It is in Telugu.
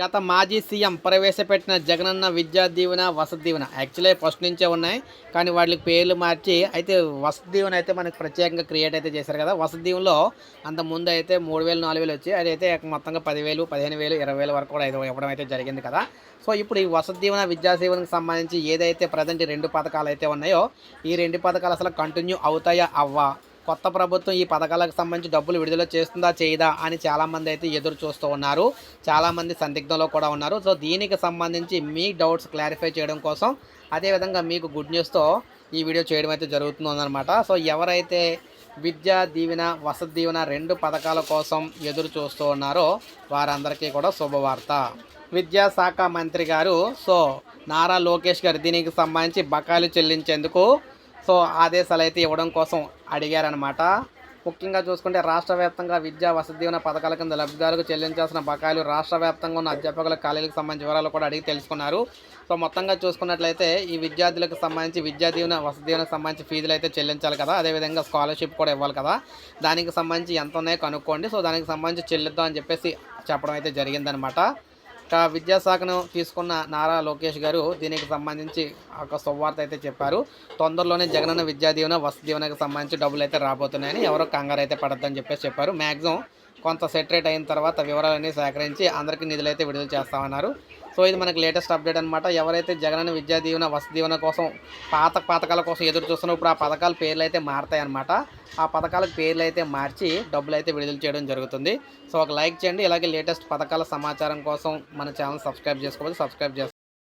గత మాజీ సీఎం ప్రవేశపెట్టిన జగనన్న విద్యా దీవెన వసతి దీవెన యాక్చువల్లీ ఫస్ట్ నుంచే ఉన్నాయి. కానీ వాళ్ళకి పేర్లు మార్చి అయితే వసతి దీవెన అయితే మనకు ప్రత్యేకంగా క్రియేట్ అయితే చేశారు కదా. వసతి దీవెనలో అంత ముందు అయితే మూడు వేలు నాలుగు వేలు వచ్చి అదైతే మొత్తంగా పదివేలు పదిహేను వేలు ఇరవై వేల వరకు కూడా అయితే ఇవ్వడం అయితే జరిగింది కదా. సో ఇప్పుడు ఈ వసతి దీవెన విద్యా దీవెనకు సంబంధించి ఏదైతే ప్రజెంట్ రెండు పథకాలు అయితే ఉన్నాయో ఈ రెండు పథకాలు అసలు కంటిన్యూ అవుతాయా అవ్వా? కొత్త ప్రభుత్వం ఈ పథకాలకు సంబంధించి డబ్బులు విడుదల చేస్తుందా చేయదా అని చాలామంది అయితే ఎదురు చూస్తూ ఉన్నారు. చాలామంది సందిగ్ధంలో కూడా ఉన్నారు. సో దీనికి సంబంధించి మీ డౌట్స్ క్లారిఫై చేయడం కోసం అదేవిధంగా మీకు గుడ్ న్యూస్తో ఈ వీడియో చేయడం అయితే జరుగుతుందన్నమాట. సో ఎవరైతే విద్యా దీవెన వసతి దీవెన రెండు పథకాల కోసం ఎదురు చూస్తూ ఉన్నారో వారందరికీ కూడా శుభవార్త. విద్యాశాఖ మంత్రి గారు సో నారా లోకేష్ గారు దీనికి సంబంధించి బకాయిలు చెల్లించేందుకు సో ఆదేశాలు అయితే ఇవ్వడం కోసం అడిగారనమాట ముఖ్యంగా చూసుకుంటే రాష్ట్ర వ్యాప్తంగా విద్యా వసతి దీవెన పథకాల కింద లబ్ధిదారులకు చెల్లించాల్సిన బకాయిలు రాష్ట్ర వ్యాప్తంగా ఉన్న అధ్యాపకుల ఖాళీలకు సంబంధించిన వివరాలు కూడా అడిగి తెలుసుకున్నారు. సో మొత్తంగా చూసుకున్నట్లయితే ఈ విద్యార్థులకు సంబంధించి విద్యా దీవెన వసతి దీవెనకు సంబంధించి ఫీజులు అయితే చెల్లించాలి కదా. అదేవిధంగా స్కాలర్షిప్ కూడా ఇవ్వాలి కదా. దానికి సంబంధించి ఎంత ఉన్నాయో కనుక్కోండి. సో దానికి సంబంధించి చెల్లిద్దాం అని చెప్పేసి చెప్పడం అయితే జరిగిందనమాట విద్యాశాఖను తీసుకున్న నారా లోకేష్ గారు దీనికి సంబంధించి ఒక సువార్త అయితే చెప్పారు. తొందరలోనే జగనన్న విద్యా దీవెన వసతి దీవెనకు సంబంధించి డబ్బులు అయితే రాబోతున్నాయని ఎవరో కంగారు అయితే పడద్దని చెప్పేసి చెప్పారు. మ్యాక్సిమం కొంత సెటరేట్ అయిన తర్వాత వివరాలన్నీ సేకరించి అందరికీ నిధులు అయితే విడుదల చేస్తామన్నారు. సో ఇది మనకి లేటెస్ట్ అప్డేట్ అనమాట ఎవరైతే జగనన్న విద్యా దీవెన వసతి దీవెన కోసం పాత పథకాల కోసం ఎదురు చూస్తున్నా ఇప్పుడు ఆ పథకాల పేర్లు అయితే మారతాయన్నమాట ఆ పథకాలకు పేర్లు అయితే మార్చి డబ్బులు అయితే విడుదల చేయడం జరుగుతుంది. సో ఒక లైక్ చేయండి. ఇలాగే లేటెస్ట్ పథకాల సమాచారం కోసం మన ఛానల్ సబ్స్క్రైబ్ చేసుకోవాలి సబ్స్క్రైబ్ చేసుకోండి